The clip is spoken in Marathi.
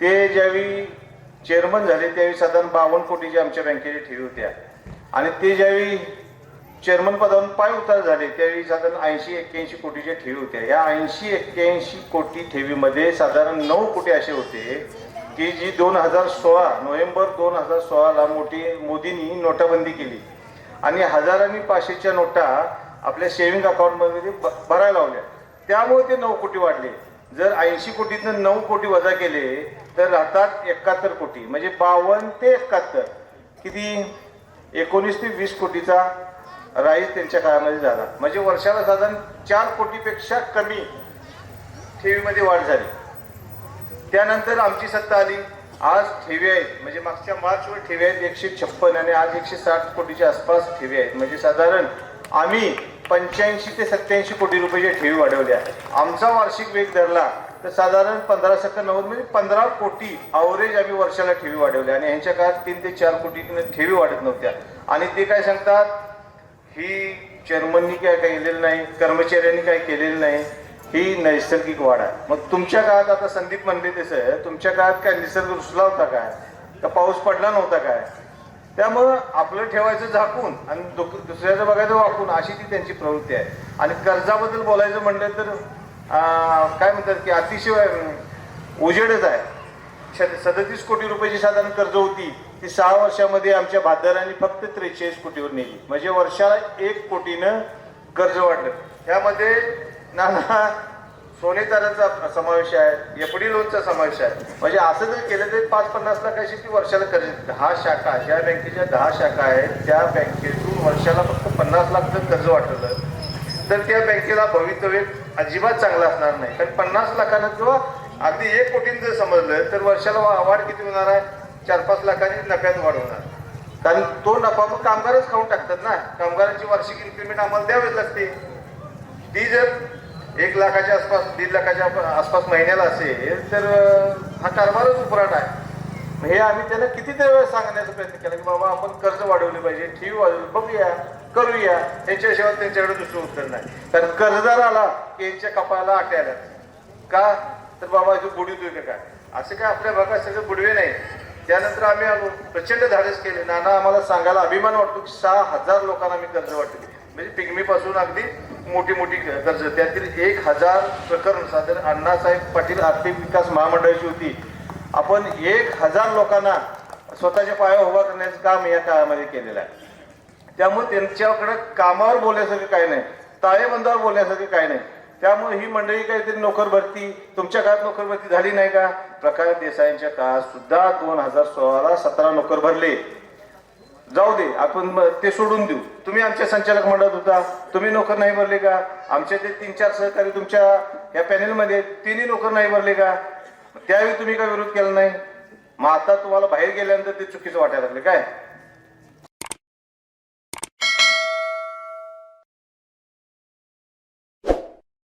ते ज्यावेळी चेअरमन झाले त्यावेळी साधारण बावन्न कोटीच्या आमच्या बँकेच्या ठेवी होत्या. आणि ते ज्यावेळी चेअरमन पदावरून पाय उतार झाले त्यावेळी साधारण ऐंशी एक्क्याऐंशी कोटीच्या ठेवी होत्या. या ऐंशी एक्क्याऐंशी कोटी ठेवीमध्ये साधारण नऊ कोटी असे होते की जी दोन हजार सोळा नोव्हेंबर दोन हजार सोळाला मोठी मोदींनी नोटाबंदी केली. आणि हजार आणि पाचशेच्या नोटा आपल्या सेव्हिंग अकाउंटमध्ये भरायला लावल्या. त्यामुळे ते नऊ कोटी वाढले. जर ऐंशी कोटीतनं नऊ कोटी वजा केले तर राहतात एकाहत्तर कोटी. म्हणजे बावन्न ते एकाहत्तर. किती? एकोणीस ते वीस कोटीचा राईज त्यांच्या काळामध्ये झाला. म्हणजे वर्षाला साधारण चार कोटीपेक्षा कमी ठेवीमध्ये वाढ झाली. त्यानंतर आमची सत्ता आली. आज ठेवी आहेत. म्हणजे मागच्या मार्चवर ठेवी आहेत एकशे छप्पन आणि आज एकशे साठ कोटीच्या आसपास ठेवी आहेत. म्हणजे साधारण आम्ही पंच्याऐंशी ते सत्याऐंशी कोटी रुपयाच्या ठेवी वाढवल्या आमचा वार्षिक वेग धरला. तर साधारण पंधरा सत्तर नव्वद म्हणजे पंधरा कोटी अवरेज आम्ही वर्षाला ठेवी वाढवल्या आणि ह्यांच्या काळात तीन ते चार कोटी ठेवी वाढत नव्हत्या. आणि ते काय सांगतात? ही चेअरमननी काय केलेलं नाही कर्मचाऱ्यांनी काय केलेलं नाही ही नैसर्गिक वाढ आहे. मग तुमच्या काळात आता संदीप म्हणले तसं तुमच्या काळात काय निसर्ग रुसला होता काय? का पाऊस पडला नव्हता काय? त्यामुळं आपलं ठेवायचं झाकून आणि दुसऱ्याचं बघायचं वाकून अशी ती त्यांची प्रवृत्ती आहे. आणि कर्जाबद्दल बोलायचं म्हणलं तर काय म्हणतात की अतिशय उजेडच आहे. सदतीस कोटी रुपयाची साधारण कर्ज होती. ती सहा वर्षामध्ये आमच्या भादरांनी फक्त त्रेचाळीस कोटीवर नेली. म्हणजे वर्षाला एक कोटीनं कर्ज वाढलं. त्यामध्ये नाना सोनेताराचा समावेश आहे एफडी लोनचा समावेश आहे. म्हणजे असं जर केलं तर पाच पन्नास लाखाची ती वर्षाला कर्ज दहा शाखा ज्या बँकेच्या दहा शाखा आहेत त्या बँकेतून वर्षाला फक्त पन्नास लाख जर कर्ज वाटलं तर त्या बँकेला भवितव्य अजिबात चांगलं असणार नाही. कारण पन्नास लाखानं किंवा अगदी एक कोटीनं जर समजलं तर वर्षाला वा- वाढ किती होणार आहे? चार पाच लाखांनी नफ्यात वाढ होणार. कारण तो नफा मग कामगारच खाऊन टाकतात ना. कामगारांची वार्षिक इन्क्रीमेंट आम्हाला द्यावीच लागते. ती जर एक लाखाच्या आसपास दीड लाखाच्या आसपास महिन्याला असेल तर हा कारभारच उपराट आहे. हे आम्ही त्यांना कितीतरी वेळ सांगण्याचा प्रयत्न केला की बाबा आपण कर्ज वाढवले पाहिजे ठेवी वाढवली बघूया करूया याच्याशिवाय त्यांच्याकडे दुसरं उत्तर नाही. कारण कर्जदार आला की यांच्या कपाळाला आटे आल्या का? तर बाबा तू बुडवतोय का काय असं काय आपल्या भागात सगळं बुडवे नाही. त्यानंतर आम्ही आलो. प्रचंड धाडस केले. नाना आम्हाला सांगायला अभिमान वाटतो की सहा हजार लोकांना आम्ही कर्ज वाटले म्हणजे पिगमीपासून अगदी मोठी मोठी कर्ज. त्यातील एक हजार प्रकरण साधारण अण्णासाहेब पाटील आर्थिक विकास महामंडळाची होती. आपण एक हजार लोकांना स्वतःच्या पाया उभा करण्याचं काम या काळामध्ये केलेलं आहे. त्यामुळे त्यांच्याकडे कामावर बोलण्यासारखं काही नाही ताळेबंदावर बोलण्यासारखं काही नाही. त्यामुळे ही मंडळी काहीतरी नोकर भरती तुमच्या काळात नोकर भरती झाली नाही का? प्रकाश देसाईंच्या काळात सुद्धा दोन हजार सोळाला सतरा नोकर भरले. जाऊ दे आपण ते सोडून देऊ. तुम्ही आमच्या संचालक मंडळात होता. तुम्ही नोकर नाही भरले का? आमचे ते तीन चार सहकारी तुमच्या या पॅनेलमध्ये तिन्ही नोकर नाही भरले का? त्यावेळी तुम्ही काय विरोध केला नाही? मग आता तुम्हाला बाहेर गेल्यानंतर ते चुकीचं वाटायला लागले काय?